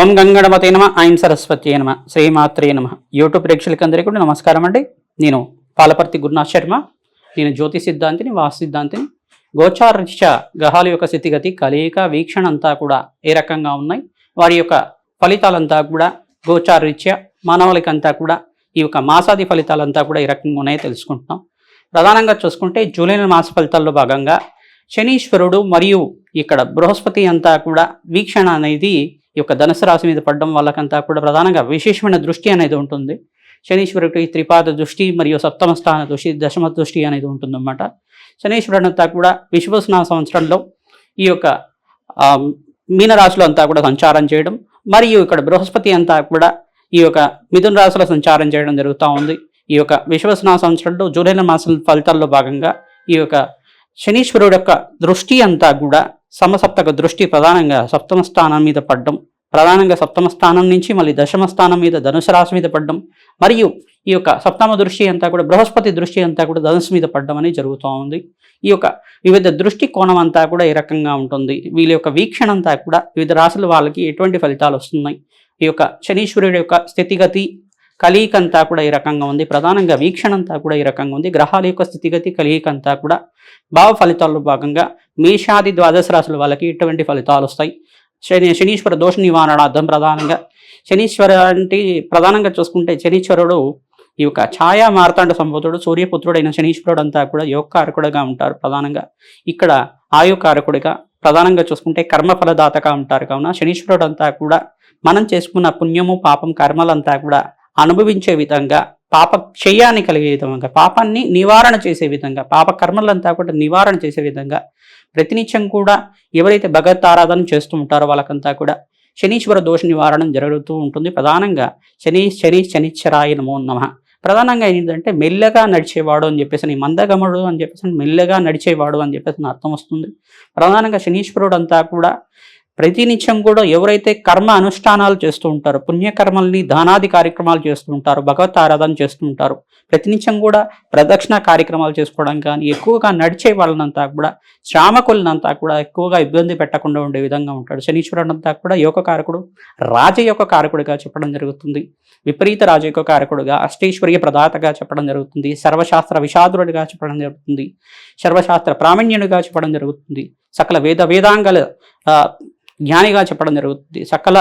ఓం గంగణపతే నమ ఐం సరస్వతి నమ శ్రీమాత్రే నమ. యూట్యూబ్ ప్రేక్షకులందరికీ కూడా నమస్కారం అండి. నేను పాలపర్తి గురునాథ్ శర్మ. నేను జ్యోతి సిద్ధాంతిని వాస్తు సిద్ధాంతిని. గోచారరీత్యా గ్రహాల యొక్క స్థితిగతి కలయిక వీక్షణ అంతా కూడా ఏ రకంగా ఉన్నాయి? వారి యొక్క ఫలితాలంతా కూడా గోచారరీత్యా మానవులకంతా కూడా ఈ యొక్క మాసాది ఫలితాలంతా కూడా ఈ రకంగా ఉన్నాయో తెలుసుకుంటున్నాం. ప్రధానంగా చూసుకుంటే జూలై మాస ఫలితాల్లో భాగంగా శనీశ్వరుడు మరియు ఇక్కడ బృహస్పతి అంతా కూడా వీక్షణ అనేది ఈ యొక్క ధనుసు రాశి మీద పడడం వాళ్ళకంతా కూడా ప్రధానంగా విశేషమైన దృష్టి అనేది ఉంటుంది. శనీశ్వరుడికి త్రిపాద దృష్టి మరియు సప్తమ స్థాన దృష్టి దశమ దృష్టి అనేది ఉంటుందన్నమాట. శనీశ్వరుడు అంతా కూడా విశ్వసన సంవత్సరంలో ఈ యొక్క ఆ, మీనరాశిలో అంతా కూడా సంచారం చేయడం మరియు ఇక్కడ బృహస్పతి అంతా కూడా ఈ యొక్క మిథున రాశిలో సంచారం చేయడం జరుగుతూ ఉంది. ఈ యొక్క విశ్వసన సంవత్సరంలో జూలై మాసం ఫలితాల్లో భాగంగా ఈ యొక్క శనీశ్వరుడు యొక్క దృష్టి అంతా కూడా సమసప్తక దృష్టి ప్రధానంగా సప్తమ స్థానం మీద పడ్డం. ప్రధానంగా సప్తమ స్థానం నుంచి మళ్ళీ దశమ స్థానం మీద ధనుసు రాశి మీద పడ్డం. మరియు ఈ యొక్క సప్తమ దృష్టి అంతా కూడా బృహస్పతి దృష్టి అంతా కూడా ధనుసు మీద పడ్డం అనేది జరుగుతూ ఉంది. ఈ యొక్క వివిధ దృష్టి కోణం అంతా కూడా ఈ రకంగా ఉంటుంది. వీళ్ళ యొక్క వీక్షణ అంతా కూడా వివిధ రాశుల వాళ్ళకి ఎటువంటి ఫలితాలు వస్తున్నాయి? ఈ యొక్క శనీశ్వరుడు యొక్క స్థితిగతి కలయిక అంతా కూడా ఈ రకంగా ఉంది. ప్రధానంగా వీక్షణ అంతా కూడా ఈ రకంగా ఉంది. గ్రహాల యొక్క స్థితిగతి కలయిక అంతా కూడా భావ ఫలితాల్లో భాగంగా మేషాది ద్వాదశ రాశుల వాళ్ళకి ఇటువంటి ఫలితాలు వస్తాయి. శని శనీశ్వర దోష నివారణార్థం ప్రధానంగా. శనీశ్వర అంటే ప్రధానంగా చూసుకుంటే శనీశ్వరుడు ఈ యొక్క ఛాయా మార్తాండ సంబోధుడు సూర్యపుత్రుడైన శనీశ్వరుడు అంతా కూడా యోగకారకుడిగా ఉంటారు ప్రధానంగా. ఇక్కడ ఆయుకారకుడిగా ప్రధానంగా చూసుకుంటే కర్మఫలదాతగా ఉంటారు. కావున శనీశ్వరుడు అంతా కూడా మనం చేసుకున్న పుణ్యము పాపం కర్మలంతా కూడా అనుభవించే విధంగా పాప క్షయాన్ని కలిగే విధంగా పాపాన్ని నివారణ చేసే విధంగా పాప కర్మలంతా కూడా నివారణ చేసే విధంగా ప్రతినిత్యం కూడా ఎవరైతే భగవత్ ఆరాధన చేస్తూ ఉంటారో వాళ్ళకంతా కూడా శనీశ్వర దోష నివారణ జరుగుతూ ఉంటుంది. ప్రధానంగా శని శని శనిశ్చరాయ నమో నమ. ప్రధానంగా ఏంటంటే మెల్లగా నడిచేవాడు అని చెప్పేసి నీ మందగమడు అని చెప్పేసి మెల్లగా నడిచేవాడు అని చెప్పేసి అర్థం వస్తుంది. ప్రధానంగా శనీశ్వరుడు అంతా కూడా ప్రతినిత్యం కూడా ఎవరైతే కర్మ అనుష్ఠానాలు చేస్తూ ఉంటారో పుణ్యకర్మల్ని దానాది కార్యక్రమాలు చేస్తూ ఉంటారో భగవత్ ఆరాధన చేస్తూ ఉంటారు ప్రతినిత్యం కూడా ప్రదక్షిణ కార్యక్రమాలు చేసుకోవడం కానీ ఎక్కువగా నడిచే వాళ్ళనంతా కూడా శ్రామకులనంతా కూడా ఎక్కువగా ఇబ్బంది పెట్టకుండా ఉండే విధంగా ఉంటాడు. శనీశ్వరుడు కూడా యోగ కారకుడు రాజ యొక్క కారకుడిగా చెప్పడం జరుగుతుంది. విపరీత రాజ యొక్క కారకుడుగా అష్టైశ్వర్య ప్రదాతగా చెప్పడం జరుగుతుంది. సర్వశాస్త్ర విషాదురుడిగా చెప్పడం జరుగుతుంది. సర్వశాస్త్ర ప్రామణ్యుడిగా చెప్పడం జరుగుతుంది. సకల వేద వేదాంగల జ్ఞానిగా చెప్పడం జరుగుతుంది. సకల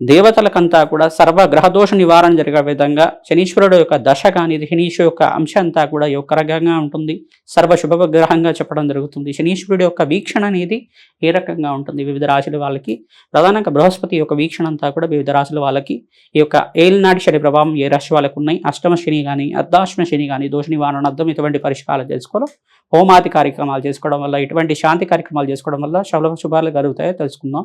దేవతలకంతా కూడా సర్వ గ్రహదోష నివారణ జరిగే విధంగా శనీశ్వరుడు యొక్క దశ కానీ శనీశ్వరు యొక్క అంశం అంతా కూడా యొక్క రకంగా ఉంటుంది. సర్వ శుభ గ్రహంగా చెప్పడం జరుగుతుంది. శనీశ్వరుడు యొక్క వీక్షణ అనేది ఏ రకంగా ఉంటుంది? వివిధ రాశుల వాళ్ళకి ప్రధానంగా బృహస్పతి యొక్క వీక్షణ అంతా కూడా వివిధ రాశుల వాళ్ళకి ఈ యొక్క ఏలినాటి శని ప్రభావం ఏ రాశి వాళ్ళకు ఉన్నాయి? అష్టమ శని కానీ అర్ధాష్టమ శని కానీ దోష నివారణ అర్థం ఇటువంటి పరిష్కారాలు చేసుకోవడం హోమాది కార్యక్రమాలు చేసుకోవడం వల్ల ఇటువంటి శాంతి కార్యక్రమాలు చేసుకోవడం వల్ల శుభ శుభాలు కలుగుతాయో తెలుసుకుందాం.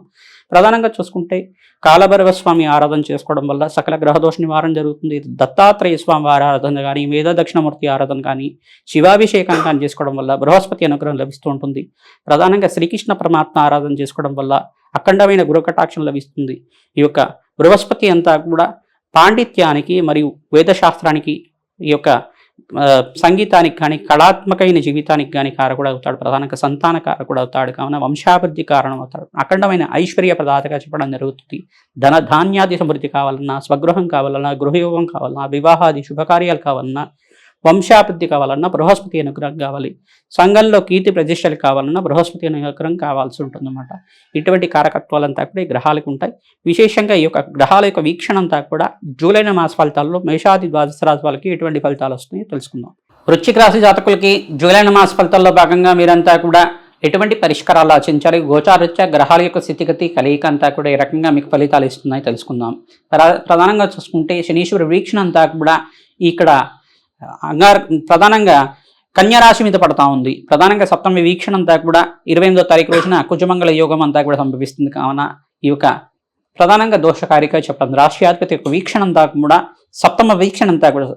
ప్రధానంగా చూసుకుంటే కాలభైరవ స్వామి ఆరాధన చేసుకోవడం వల్ల సకల గ్రహదోష నివారణ జరుగుతుంది. దత్తాత్రేయ స్వామి వారి ఆరాధన కానీ వేద దక్షిణమూర్తి ఆరాధన కానీ శివాభిషేకం కానీ చేసుకోవడం వల్ల బృహస్పతి అనుగ్రహం లభిస్తూ ఉంటుంది. ప్రధానంగా శ్రీకృష్ణ పరమాత్మ ఆరాధన చేసుకోవడం వల్ల అఖండమైన గురుకటాక్షం లభిస్తుంది. ఈ యొక్క బృహస్పతి అంతా కూడా పాండిత్యానికి మరియు వేదశాస్త్రానికి ఈ యొక్క సంగీతానికి కానీ కళాత్మకమైన జీవితానికి కానీ కారకుడు అవుతాడు ప్రధానంగా సంతాన కారకుడు అవుతాడు కావున వంశాభివృద్ధి కారణం అవుతాడు అఖండమైన ఐశ్వర్య ప్రదాతగా చెప్పడం జరుగుతుంది. ధన ధాన్యాది సమృద్ధి కావాలన్నా స్వగృహం కావాలన్నా గృహయోగం కావాలన్నా వివాహాది శుభకార్యాలు కావాలన్నా వంశాభివృద్ధి కావాలన్నా బృహస్పతి అనుగ్రహం కావాలి. సంఘంలో కీర్తి ప్రతిష్టలు కావాలన్నా బృహస్పతి అనుగ్రహం కావాల్సి ఉంటుందన్నమాట. ఇటువంటి కారకత్వాలంతా కూడా ఈ గ్రహాలకు ఉంటాయి. విశేషంగా ఈ యొక్క గ్రహాల యొక్క వీక్షణ అంతా కూడా జూలై మాస ఫలితాల్లో మేషాది ద్వాదశ రాశి వాళ్ళకి ఎటువంటి ఫలితాలు వస్తున్నాయో తెలుసుకుందాం. వృశ్చిక రాశి జాతకులకి జూలై మాస ఫలితాల్లో భాగంగా మీరంతా కూడా ఎటువంటి పరిష్కారాలు ఆచరించాలి గోచారత్య గ్రహాల యొక్క స్థితిగతి కలయిక అంతా కూడా ఈ రకంగా మీకు ఫలితాలు ఇస్తున్నాయి తెలుసుకుందాం. ప్ర- ప్రధానంగా చూసుకుంటే శనీశ్వరి వీక్షణ అంతా కూడా ఇక్కడ అంగార ప్రధానంగా కన్యరాశి మీద పడతా ఉంది. ప్రధానంగా సప్తమి వీక్షణ అంతా కూడా ఇరవై ఎనిమిదో తారీఖు రోజున కుజమంగళ యోగం అంతా కూడా సంభవిస్తుంది. కావున ఈ యొక్క ప్రధానంగా దోషకారిగా చెప్పడం రాష్ట్రాధిపతి యొక్క వీక్షణ అంతా కూడా సప్తమ వీక్షణ అంతా కూడా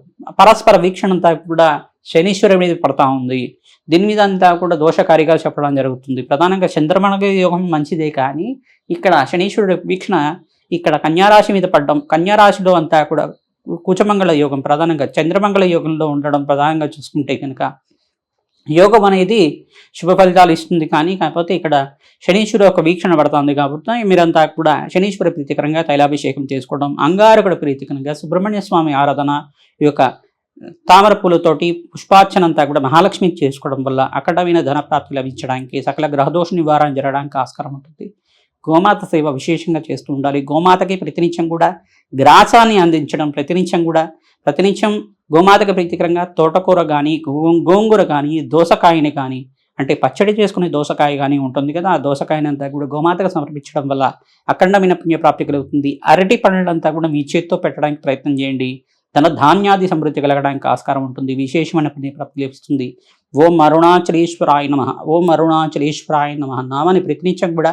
పరస్పర వీక్షణ అంతా కూడా శనీశ్వరుడి మీద పడతా ఉంది. దీని మీద అంతా కూడా దోషకారిగా చెప్పడం జరుగుతుంది. ప్రధానంగా చంద్రమణగ యోగం మంచిదే కానీ ఇక్కడ శనీశ్వరుడు వీక్షణ ఇక్కడ కన్యారాశి మీద పడడం కన్యారాశిలో అంతా కూడా కుచమంగళ యోగం ప్రధానంగా చంద్రమంగళ యోగంలో ఉండడం ప్రధానంగా చూసుకుంటే కనుక యోగం అనేది శుభ ఫలితాలు ఇస్తుంది కానీ కాకపోతే ఇక్కడ శనీశ్వరు ఒక వీక్షణ పడుతుంది కాబట్టి మీరంతా కూడా శనీశ్వర ప్రీతికరంగా తైలాభిషేకం చేసుకోవడం అంగారకుడ ప్రీతికరంగా సుబ్రహ్మణ్య స్వామి ఆరాధన ఈ యొక్క తామర పూలతోటి పుష్పార్చన అంతా కూడా మహాలక్ష్మి చేసుకోవడం వల్ల అక్కడమైన ధన ప్రాప్తి లభించడానికి సకల గ్రహదోష నివారణ జరగడానికి ఆస్కారం ఉంటుంది. గోమాత సేవ విశేషంగా చేస్తూ ఉండాలి. గోమాతకి ప్రతినిత్యం కూడా గ్రాసాన్ని అందించడం ప్రతినిత్యం కూడా ప్రతినిత్యం గోమాతకి ప్రీతికరంగా తోటకూర కానీ గోంగూర కానీ దోసకాయని కానీ అంటే పచ్చడి చేసుకునే దోసకాయ కానీ ఉంటుంది కదా ఆ దోసకాయనంతా కూడా గోమాతకు సమర్పించడం వల్ల అఖండమైన పుణ్యప్రాప్తి కలుగుతుంది. అరటి పండ్లంతా కూడా మీ చేత్తో పెట్టడానికి ప్రయత్నం చేయండి. ధన ధాన్యాది సమృద్ధి కలగడానికి ఆస్కారం ఉంటుంది. విశేషమైన పుణ్యప్రాప్తి లభిస్తుంది. ఓం అరుణాచలేశ్వరాయ నమ. ఓం అరుణాచలేశ్వరాయ నమ. నామాన్ని ప్రతినిత్యం కూడా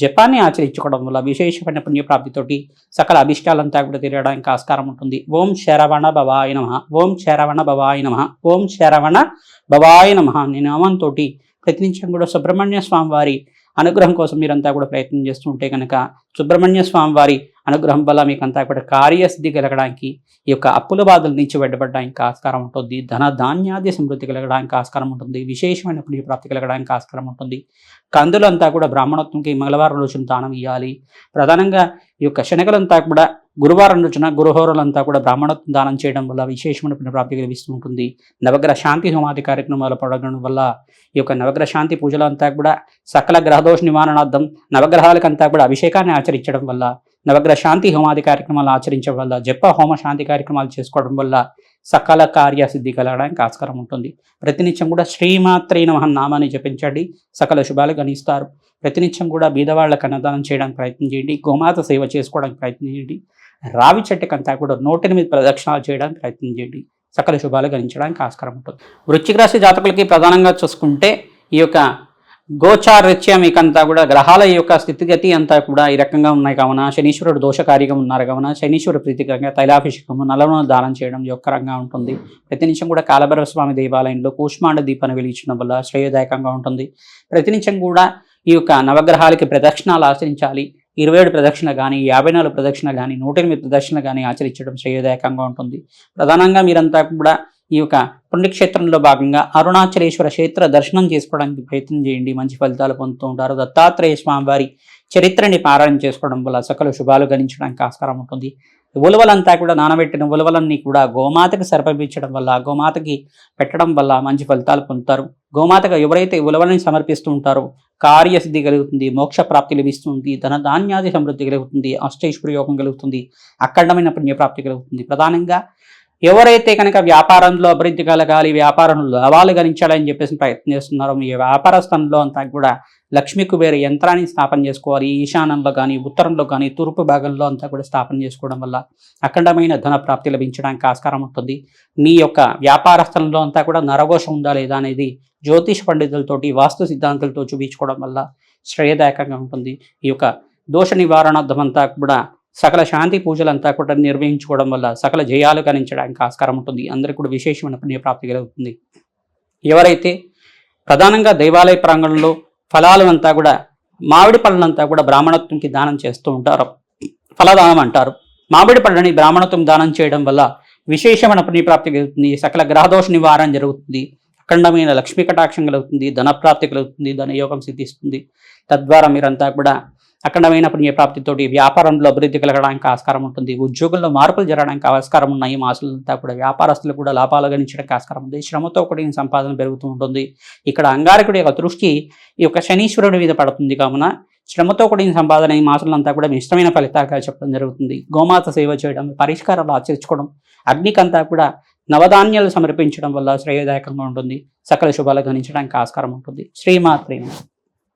జపాన్ని ఆచరించుకోవడం వల్ల విశేషమైన పుణ్యప్రాప్తితోటి సకల అభిష్టాలంతా కూడా తిరగడానికి ఆస్కారం ఉంటుంది. ఓం శరవణ భవాయ నమ. ఓం శరవణ భవాయ నమ. ఓం శరవణ భవాయ నమ అనే నామంతో ప్రతినిత్యం కూడా సుబ్రహ్మణ్య స్వామి వారి అనుగ్రహం కోసం మీరంతా కూడా ప్రయత్నం చేస్తుంటే కనుక సుబ్రహ్మణ్య స్వామి వారి అనుగ్రహం వల్ల మీకు అంతా కూడా కార్యసిద్ధి కలగడానికి ఈ యొక్క అప్పుల బాధల నుంచి వెడ్డబడడానికి ఆస్కారం ఉంటుంది. ధన ధాన్యాది సమృద్ధి కలగడానికి ఆస్కారం ఉంటుంది. విశేషమైన పుణ్య ప్రాప్తి కలగడానికి ఆస్కారం ఉంటుంది. కందులంతా కూడా బ్రాహ్మణత్వంకి మంగళవారం రోజున దానం ఇవ్వాలి ప్రధానంగా ఈ యొక్క శనగలంతా కూడా గురువారం రోజున గురుహోరలంతా కూడా బ్రాహ్మణత్వం దానం చేయడం వల్ల విశేషమైన పుణ్యప్రాప్తి కలిగిస్తూ ఉంటుంది. నవగ్రహ శాంతి హోమాది కార్యక్రమాలు పడగడం వల్ల ఈ యొక్క నవగ్రహ శాంతి పూజలంతా కూడా సకల గ్రహదోష నివారణార్థం నవగ్రహాలకంతా కూడా అభిషేకాన్ని ఆచరించడం వల్ల నవగ్రహ శాంతి హోమాది కార్యక్రమాలు ఆచరించడం వల్ల జప హోమ శాంతి కార్యక్రమాలు చేసుకోవడం వల్ల సకాల కార్యసిద్ధి కలగడానికి ఆస్కారం ఉంటుంది. ప్రతినిత్యం కూడా శ్రీమాత్రే నమ నామాన్ని జపించండి. సకల శుభాలు గణిస్తారు. ప్రతినిత్యం కూడా బీదవాళ్ళకు అన్నదానం చేయడానికి ప్రయత్నం చేయండి. గోమాత సేవ చేసుకోవడానికి ప్రయత్నం చేయండి. రావి చెట్టుకంతా కూడా నూటెనిమిది ప్రదక్షిణాలు చేయడానికి ప్రయత్నం చేయండి. సకల శుభాలు గణించడానికి ఆస్కారం ఉంటుంది. వృశ్చిక రాశి జాతకులకి ప్రధానంగా చూసుకుంటే ఈ యొక్క గోచారత్య మీకంతా కూడా గ్రహాల యొక్క స్థితిగతి అంతా కూడా ఈ రకంగా ఉన్నాయి. కావున శనీశ్వరుడు దోషకారిగా ఉన్నారు. కావున శనీశ్వర ప్రీతికరంగా తైలాభిషేకము నలవన దానం చేయడం యొక్క రంగా ఉంటుంది. ప్రతి నిమిషం కూడా కాలభైరవ స్వామి దేవాలయంలో కూష్మాండ దీపాన్ని వెలిగించడం వల్ల శ్రేయదాయకంగా ఉంటుంది. ప్రతి నిమిషం కూడా ఈ యొక్క నవగ్రహాలకి ప్రదక్షిణాలు ఆచరించాలి. ఇరవై ఏడు ప్రదక్షిణ కానీ యాభై నాలుగు ప్రదక్షిణ కానీ నూట ఎనిమిది ప్రదక్షిణ కానీ ఆచరించడం శ్రేయదాయకంగా ఉంటుంది. ప్రధానంగా మీరంతా కూడా ఈ యొక్క పుణ్యక్షేత్రంలో భాగంగా అరుణాచలేశ్వర క్షేత్ర దర్శనం చేసుకోవడానికి ప్రయత్నం చేయండి. మంచి ఫలితాలు పొందుతూ ఉంటారు. దత్తాత్రేయ స్వామి వారి చరిత్రని పారాయణ చేసుకోవడం వల్ల సకల శుభాలు గణించడానికి ఆస్కారం ఉంటుంది. ఉలవలంతా కూడా నానబెట్టిన ఉలవలన్నీ కూడా గోమాతకి సరిపించడం వల్ల గోమాతకి పెట్టడం వల్ల మంచి ఫలితాలు పొందుతారు. గోమాతకు ఎవరైతే ఉలవలని సమర్పిస్తూ ఉంటారో కార్యసిద్ధి కలుగుతుంది మోక్ష ప్రాప్తి లభిస్తుంది ధన ధాన్యాది సమృద్ధి కలుగుతుంది అష్టైశ్వర్యోగం కలుగుతుంది అఖండమైన పుణ్యప్రాప్తి కలుగుతుంది. ప్రధానంగా ఎవరైతే కనుక వ్యాపారంలో అభివృద్ధి కలగాలి వ్యాపారంలో లాభాలు గణించాలని చెప్పేసి ప్రయత్నం చేస్తున్నారో మీ వ్యాపార స్థలంలో అంతా కూడా లక్ష్మీ కుబేర యంత్రాన్ని స్థాపన చేసుకోవాలి. ఈశాన్యంలో కానీ ఉత్తరంలో కానీ తూర్పు భాగంలో అంతా కూడా స్థాపన చేసుకోవడం వల్ల అఖండమైన ధన ప్రాప్తి లభించడానికి ఆస్కారం ఉంటుంది. మీ యొక్క వ్యాపార స్థలంలో అంతా కూడా నరఘోషం ఉందా లేదా అనేది జ్యోతిష పండితులతోటి వాస్తు సిద్ధాంతాలతో చూపించుకోవడం వల్ల శ్రేయదాయకంగా ఉంటుంది. ఈ యొక్క దోష నివారణార్థం అంతా కూడా సకల శాంతి పూజలంతా కూడా నిర్వహించుకోవడం వల్ల సకల జయాలు గణించడానికి ఆస్కారం ఉంటుంది. అందరికీ కూడా విశేషమైన పుణ్యప్రాప్తి కలుగుతుంది. ఎవరైతే ప్రధానంగా దేవాలయ ప్రాంగణంలో ఫలాలు అంతా కూడా మామిడి పళ్ళనంతా కూడా బ్రాహ్మణత్వంకి దానం చేస్తూ ఉంటారు ఫలదానం అంటారు. మామిడి పళ్ళని బ్రాహ్మణత్వం దానం చేయడం వల్ల విశేషమైన పుణ్యప్రాప్తి కలుగుతుంది. సకల గ్రహదోష నివారణ జరుగుతుంది. అఖండమైన లక్ష్మీ కటాక్షం కలుగుతుంది. ధనప్రాప్తి కలుగుతుంది. ధనయోగం సిద్ధిస్తుంది. తద్వారా మీరంతా కూడా అఖండమైన పుణ్యప్రాప్తితోటి వ్యాపారంలో అభివృద్ధి కలగడానికి ఆస్కారం ఉంటుంది. ఉద్యోగంలో మార్పులు జరగడానికి ఆస్కారం ఉన్నాయి. మాసులంతా కూడా వ్యాపారస్తులు కూడా లాభాలు గణించడానికి ఆస్కారం ఉంది. శ్రమతో కూడిన సంపాదన పెరుగుతూ ఉంటుంది. ఇక్కడ అంగారకుడి యొక్క దృష్టి ఈ యొక్క శనీశ్వరుడి మీద పడుతుంది కావున శ్రమతో కూడిన సంపాదన ఈ మాసులంతా కూడా ఇష్టమైన ఫలితాలుగా చెప్పడం జరుగుతుంది. గోమాత సేవ చేయడం పరిష్కారాలు ఆచరించుకోవడం అగ్నికంతా కూడా నవధాన్యాలు సమర్పించడం వల్ల శ్రేయదాయకంగా ఉంటుంది. సకల శుభాలు గణించడానికి ఆస్కారం ఉంటుంది. శ్రీమాత్రేమ